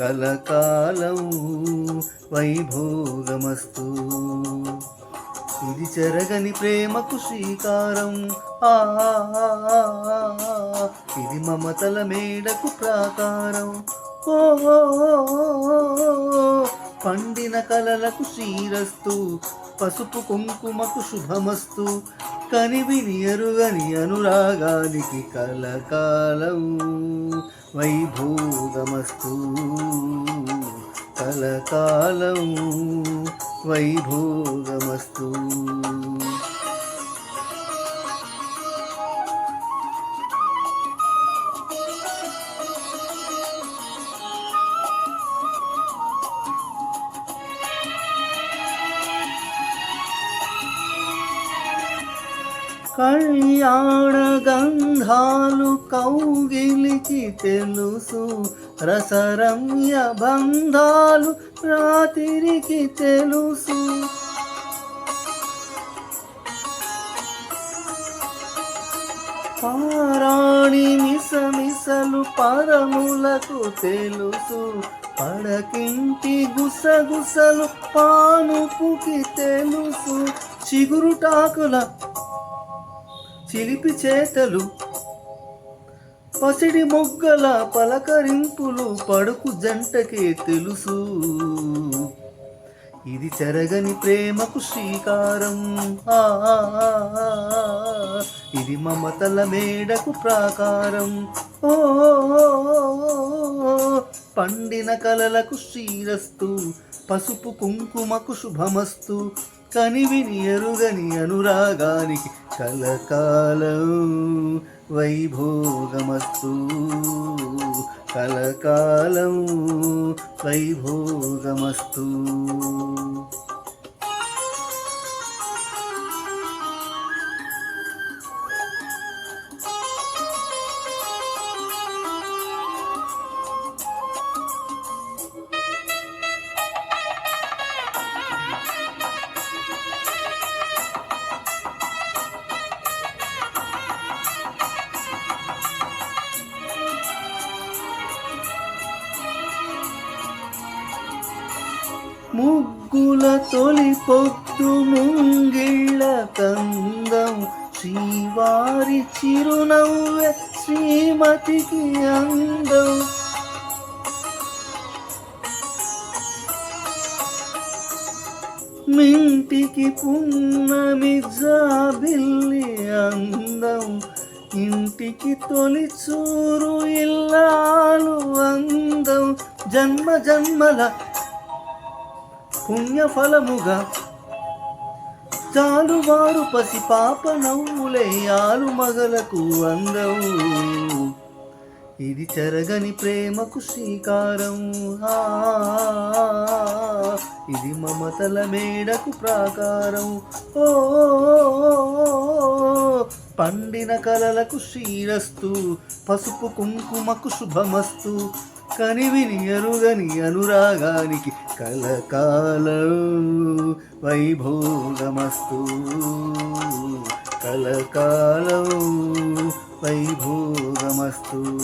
కలకాలం వైభోగమస్తు. ఇది చెరగని ప్రేమకు శ్రీకారం. ఆ ఇది మమతల మేడకు ప్రాకారం. పండిన కలలకు శ్రీరస్తు పసుపు కుంకుమకు శుభమస్తు. కనివిని ఎరుగని అనురాగానికి కలకాలం. వైభోగమస్తు కలకాలం. వైభోగమస్తు కళ్యాణ గంధాలు కౌగిలికి తెలుసు. రసరమ్య బంధాలు రాత్రికి తెలుసు. పారాణి మిసమిసలు పరములకు తెలుసు. పడకింటి గుసగుసలు పానుపుకి తెలుసు. చిగురుటాకుల చిలిపి చేతలు. పసిడి మొగ్గల పలకరింపులు పడుకు జంటకే తెలుసు. ఇది చెరగని ప్రేమకు శ్రీకారం. ఆ, ఇది మమతల మేడకు ప్రాకారం. ఓ. పండిన కలలకు శ్రీరస్తు. పసుపు కుంకుమకు శుభమస్తు. కనివిని ఎరుగని అనురాగానికి కలకాలం వైభోగమస్తు. కలకాలం వైభోగమస్తు. ముగ్గుల తొలి పొత్తు ముంగిళ్ళ కందం. శ్రీవారి చిరునవ్వ శ్రీమతికి అందం. మింటికి పున్నమి జాబిల్లి అందం. ఇంటికి తొలి చూరు ఇల్లాలు అందం. జన్మ జన్మల పుణ్యఫలముగా. చాలువారు పసి పాప నవ్వులే ఆలు మగలకు అందవు. ఇది చెరగని ప్రేమకు శ్రీకారం. ఇది మమతల మేడకు ప్రాకారం. ఓ పండిన కలలకు శ్రీరస్తు పసుపు కుంకుమకు శుభమస్తు. కనివిని ఎరుగని అనురాగానికి కలకాలం వైభోగమస్తు. కలకాలం వైభోగమస్తు.